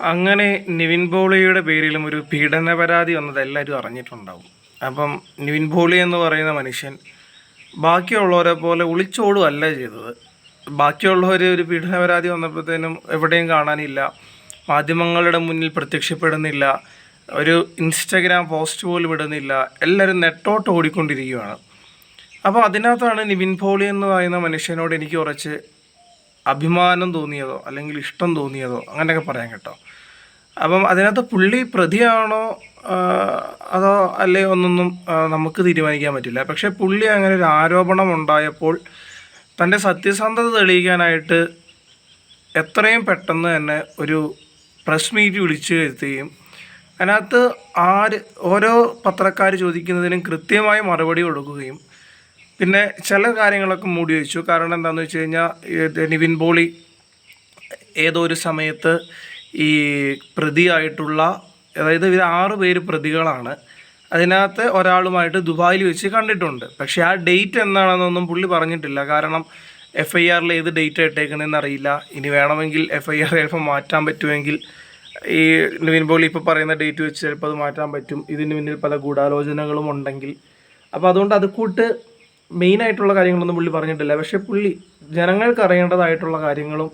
അങ്ങനെ നിവിൻ പോളിയുടെ പേരിലും ഒരു പീഡന പരാതി വന്നത് എല്ലാവരും അറിഞ്ഞിട്ടുണ്ടാവും. അപ്പം നിവിൻ പോളി എന്ന് പറയുന്ന മനുഷ്യൻ ബാക്കിയുള്ളവരെ പോലെ ഒളിച്ചോടുകയല്ല ചെയ്തത്. ബാക്കിയുള്ളവർ ഒരു പീഡന പരാതി വന്നപ്പോഴത്തേനും എവിടെയും കാണാനില്ല. മാധ്യമങ്ങളുടെ മുന്നിൽ പ്രത്യക്ഷപ്പെടുന്നില്ല. ഒരു ഇൻസ്റ്റഗ്രാം പോസ്റ്റ് പോലും ഇടുന്നില്ല. എല്ലാവരും നെട്ടോട്ട് ഓടിക്കൊണ്ടിരിക്കുകയാണ്. അപ്പോൾ അതിനകത്താണ് നിവിൻ പോളി എന്ന് പറയുന്ന മനുഷ്യനോട് എനിക്ക് കുറച്ച് അഭിമാനം തോന്നിയതോ അല്ലെങ്കിൽ ഇഷ്ടം തോന്നിയതോ അങ്ങനെയൊക്കെ പറയാൻ കേട്ടോ. അപ്പം അതിനകത്ത് പുള്ളി പ്രതിയാണോ അതോ അല്ലേ ഒന്നൊന്നും നമുക്ക് തീരുമാനിക്കാൻ പറ്റില്ല. പക്ഷേ പുള്ളി അങ്ങനെ ഒരു ആരോപണം ഉണ്ടായപ്പോൾ തന്റെ സത്യസന്ധത തെളിയിക്കാനായിട്ട് എത്രയും പെട്ടെന്ന് തന്നെ ഒരു പ്രസ് മീറ്റ് വിളിച്ചു വരുത്തുകയും അതിനകത്ത് ആര് ഓരോ പത്രക്കാർ ചോദിക്കുന്നതിനും കൃത്യമായി മറുപടി കൊടുക്കുകയും പിന്നെ ചില കാര്യങ്ങളൊക്കെ മൂടി വെച്ചു. കാരണം എന്താണെന്ന് വെച്ച് കഴിഞ്ഞാൽ നിവിൻ പോളി ഏതോ ഒരു സമയത്ത് ഈ പ്രതിയായിട്ടുള്ള അതായത് ഇവർ ആറ് പേര് പ്രതികളാണ്. അതിനകത്ത് ഒരാളുമായിട്ട് ദുബായിൽ വെച്ച് കണ്ടിട്ടുണ്ട്. പക്ഷേ ആ ഡേറ്റ് എന്താണെന്നൊന്നും പുള്ളി പറഞ്ഞിട്ടില്ല. കാരണം എഫ് ഐ ആറിൽ ഏത് ഡേറ്റ് ഇട്ടേക്കുന്നതെന്ന് അറിയില്ല. ഇനി വേണമെങ്കിൽ എഫ് ഐ ആർ ചിലപ്പോൾ മാറ്റാൻ പറ്റുമെങ്കിൽ ഈ നിവിൻ പോളി ഇപ്പോൾ പറയുന്ന ഡേറ്റ് വെച്ച് ചിലപ്പോൾ അത് മാറ്റാൻ പറ്റും. ഇതിന് പിന്നിൽ പല ഗൂഢാലോചനകളും ഉണ്ടെങ്കിൽ. അപ്പോൾ അതുകൊണ്ട് അത് കൂട്ട് മെയിനായിട്ടുള്ള കാര്യങ്ങളൊന്നും പുള്ളി പറഞ്ഞിട്ടില്ല. പക്ഷേ പുള്ളി ജനങ്ങൾക്ക് അറിയേണ്ടതായിട്ടുള്ള കാര്യങ്ങളും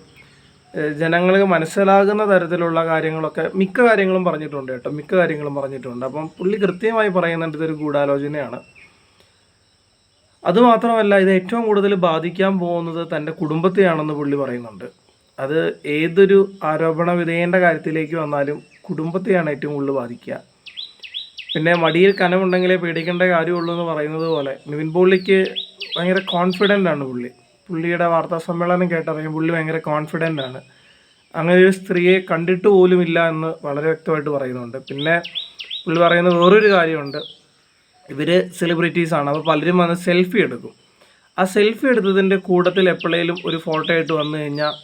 ജനങ്ങൾക്ക് മനസ്സിലാകുന്ന തരത്തിലുള്ള കാര്യങ്ങളൊക്കെ മിക്ക കാര്യങ്ങളും പറഞ്ഞിട്ടുണ്ട് കേട്ടോ. മിക്ക കാര്യങ്ങളും പറഞ്ഞിട്ടുണ്ട്. അപ്പം പുള്ളി കൃത്യമായി പറയുന്നുണ്ട് ഇതൊരു ഗൂഢാലോചനയാണ്. അതുമാത്രമല്ല ഇത് ഏറ്റവും കൂടുതൽ ബാധിക്കാൻ പോകുന്നത് തന്റെ കുടുംബത്തെയാണെന്ന് പുള്ളി പറയുന്നുണ്ട്. അത് ഏതൊരു ആരോപണ വിധേയന്റെ കാര്യത്തിലേക്ക് വന്നാലും കുടുംബത്തെയാണ് ഏറ്റവും കൂടുതൽ ബാധിക്കുക. പിന്നെ മടിയിൽ കനമുണ്ടെങ്കിലേ പേടിക്കേണ്ട കാര്യമുള്ളൂ എന്ന് പറയുന്നത് പോലെ നിവിൻ പുള്ളിക്ക് ഭയങ്കര കോൺഫിഡന്റ് ആണ് പുള്ളി. പുള്ളിയുടെ വാർത്താ സമ്മേളനം കേട്ടറിയാം പുള്ളി ഭയങ്കര കോൺഫിഡന്റ് ആണ്. അങ്ങനെ ഒരു സ്ത്രീയെ കണ്ടിട്ട് പോലുമില്ല എന്ന് വളരെ വ്യക്തമായിട്ട് പറയുന്നുണ്ട്. പിന്നെ പുള്ളി പറയുന്ന വേറൊരു കാര്യമുണ്ട്. ഇവർ സെലിബ്രിറ്റീസാണ് അപ്പോൾ പലരും വന്ന് സെൽഫി എടുക്കും. ആ സെൽഫി എടുത്തതിന്റെ കൂട്ടത്തിൽ എപ്പോഴേലും ഒരു ഫോട്ടോ ആയിട്ട് വന്നു കഴിഞ്ഞാൽ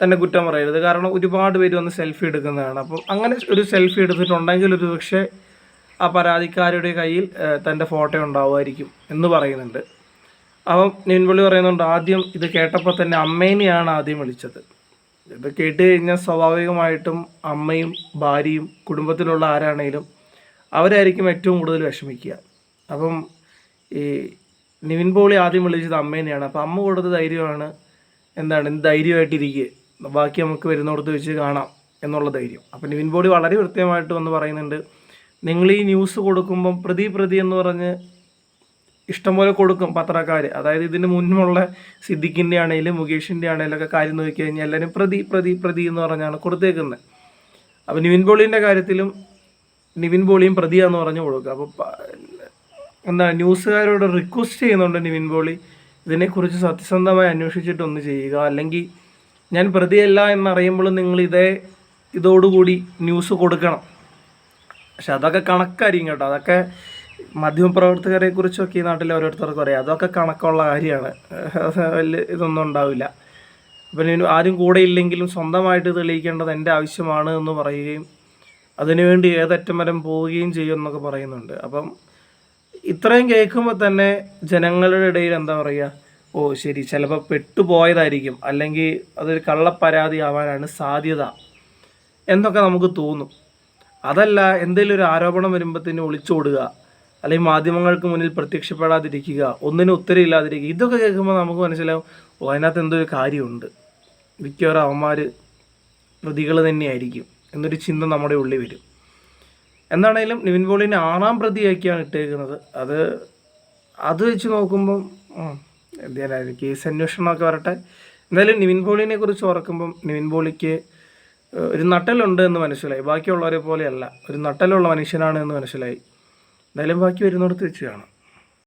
തന്നെ കുറ്റം പറയരുത്. കാരണം ഒരുപാട് പേര് വന്ന് സെൽഫി എടുക്കുന്നതാണ്. അപ്പോൾ അങ്ങനെ ഒരു സെൽഫി എടുത്തിട്ടുണ്ടെങ്കിൽ ഒരു പക്ഷേ ആ പരാതിക്കാരുടെ കയ്യിൽ തന്റെ ഫോട്ടോ ഉണ്ടാവുമായിരിക്കും എന്ന് പറയുന്നുണ്ട്. അപ്പം നിൻപുള്ളി പറയുന്നുണ്ട് ആദ്യം ഇത് കേട്ടപ്പോൾ തന്നെ അമ്മേനെയാണ് ആദ്യം വിളിച്ചത്. ഇത് കേട്ട് കഴിഞ്ഞാൽ സ്വാഭാവികമായിട്ടും അമ്മയും ഭാര്യയും കുടുംബത്തിലുള്ള ആരാണേലും അവരായിരിക്കും ഏറ്റവും കൂടുതൽ വിഷമിക്കുക. അപ്പം ഈ നിവിൻ പോളി ആദ്യം വിളിച്ചത് അമ്മേനെയാണ്. അപ്പം അമ്മ കൊടുത്ത ധൈര്യമാണ് എന്താണ്? ഇത് ധൈര്യമായിട്ടിരിക്കുക ബാക്കി നമുക്ക് വരുന്നിടത്ത് വെച്ച് കാണാം എന്നുള്ള ധൈര്യം. അപ്പം നിവിൻ പോളി വളരെ കൃത്യമായിട്ട് വന്ന് പറയുന്നുണ്ട് നിങ്ങൾ ഈ ന്യൂസ് കൊടുക്കുമ്പം പ്രതി പ്രതി എന്ന് പറഞ്ഞ് ഇഷ്ടംപോലെ കൊടുക്കും പത്രക്കാർ അതായത് ഇതിന് മുൻപുള്ള സിദ്ദിഖിന്റെ ആണെങ്കിലും മുകേഷിന്റെ ആണെങ്കിലും ഒക്കെ കാര്യം നോക്കി കഴിഞ്ഞാൽ എല്ലാവരും പ്രതി പ്രതി പ്രതി എന്ന് പറഞ്ഞാണ് കൊടുത്തേക്കുന്നത്. അപ്പോൾ നിവിൻ പോളിന്റെ കാര്യത്തിലും നിവിൻ പോളിയും പ്രതിയാന്ന് പറഞ്ഞു കൊടുക്കുക. അപ്പോൾ എന്താ ന്യൂസുകാരോട് റിക്വസ്റ്റ് ചെയ്യുന്നുണ്ട് നിവിൻ പോളി ഇതിനെക്കുറിച്ച് സത്യസന്ധമായി അന്വേഷിച്ചിട്ടൊന്ന് ചെയ്യുക. അല്ലെങ്കിൽ ഞാൻ പ്രതിയല്ല എന്നറിയുമ്പോഴും നിങ്ങൾ ഇതേ ഇതോടുകൂടി ന്യൂസ് കൊടുക്കണം. പക്ഷെ അതൊക്കെ കണക്കായിരിക്കും കേട്ടോ. അതൊക്കെ മാധ്യമപ്രവർത്തകരെ കുറിച്ചൊക്കെ ഈ നാട്ടിൽ ഓരോരുത്തർക്കും അറിയാം അതൊക്കെ കണക്കുള്ള കാര്യമാണ്. വലിയ ഇതൊന്നും ഉണ്ടാവില്ല. അപ്പം ആരും കൂടെ ഇല്ലെങ്കിലും സ്വന്തമായിട്ട് തെളിയിക്കേണ്ടത് എന്റെ ആവശ്യമാണ് എന്ന് പറയുകയും അതിനുവേണ്ടി ഏതറ്റം വരം പോവുകയും ചെയ്യും എന്നൊക്കെ പറയുന്നുണ്ട്. അപ്പം ഇത്രയും കേൾക്കുമ്പോൾ തന്നെ ജനങ്ങളുടെ ഇടയിൽ എന്താ പറയുക ഓ ശരി ചിലപ്പോൾ പെട്ടുപോയതായിരിക്കും. അല്ലെങ്കിൽ അതൊരു കള്ളപ്പരാതി ആവാനാണ് സാധ്യത എന്നൊക്കെ നമുക്ക് തോന്നും. അതല്ല എന്തെങ്കിലും ഒരു ആരോപണം വരുമ്പോഴത്തേനും ഒളിച്ചോടുക. അല്ലെങ്കിൽ മാധ്യമങ്ങൾക്ക് മുന്നിൽ പ്രത്യക്ഷപ്പെടാതിരിക്കുക ഒന്നിനും ഉത്തരവില്ലാതിരിക്കുക ഇതൊക്കെ കേൾക്കുമ്പോൾ നമുക്ക് മനസ്സിലാവും ഓ അതിനകത്ത് എന്തോ ഒരു കാര്യമുണ്ട്. മിക്കവാറും അവന്മാർ പ്രതികൾ തന്നെയായിരിക്കും എന്നൊരു ചിന്ത നമ്മുടെ ഉള്ളിൽ വരും. എന്താണേലും നിവിൻ പോളിനെ ആറാം പ്രതിയാക്കിയാണ് ഇട്ടേക്കുന്നത്. അത് അത് വെച്ച് നോക്കുമ്പം എന്തായാലും കേസ് അന്വേഷണമൊക്കെ വരട്ടെ. എന്തായാലും നിവിൻ പോളിനെ കുറിച്ച് ഓർക്കുമ്പം നിവിൻ പോളിക്ക് ഒരു നട്ടലുണ്ട് എന്ന് മനസ്സിലായി. ബാക്കിയുള്ളവരെ പോലെയല്ല ഒരു നട്ടലുള്ള മനുഷ്യനാണ് എന്ന് മനസ്സിലായി. എന്തായാലും ബാക്കി വരുന്നിടത്ത് വെച്ച് കാണാം.